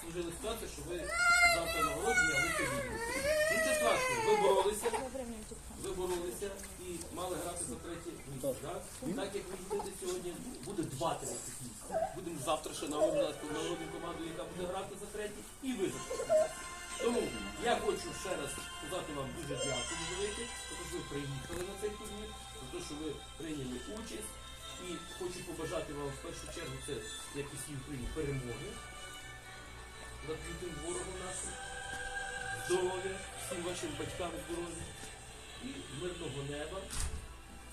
сложилася ситуація, що ви завтра нагородження, а ви сьогодні. Нічого страшного, ви боролися, ви боролися і мали грати за третє місце. Так, так як ви йдете сьогодні, буде два третіх місця. Будемо завтра ще нагороджувати народну команду, яка буде грати за третє, і ви за третє. Тому я хочу ще раз сказати вам дуже дякую велике, за те, що ви приїхали на цей турнір, за те, що ви прийняли участь. І хочу побажати вам в першу чергу це, як і всій Україні, перемоги над лютим ворогом нашим, здоров'я, всім вашим батькам здоров'я і мирного неба.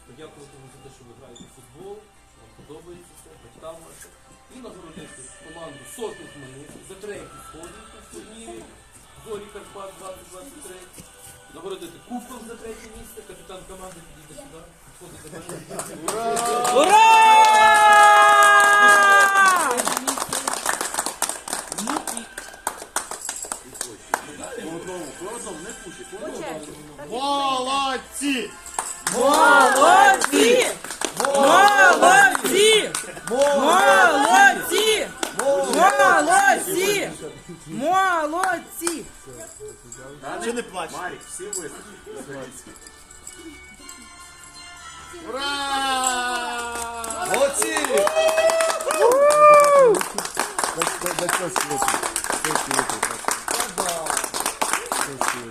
Подякувати вам за те, що ви граєте в футбол, вам подобається це, батькам вашим. І нагородити команду сотні Хмельницьких за третій сходинку в турнірі Зорі Карпат 2023. Нагородити кубком за третє місце. Капітан команди підійде сюди. Підходите до мене. Ура! Ну Молодці! Молодці! Молодці! Молодці! Молодці! Молодці! Чи не плач? Марік, всі визначить. Ура! Молодці! Дай- дай- дай щось, Леся bardzo. Dziękuję.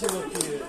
Dziękuję.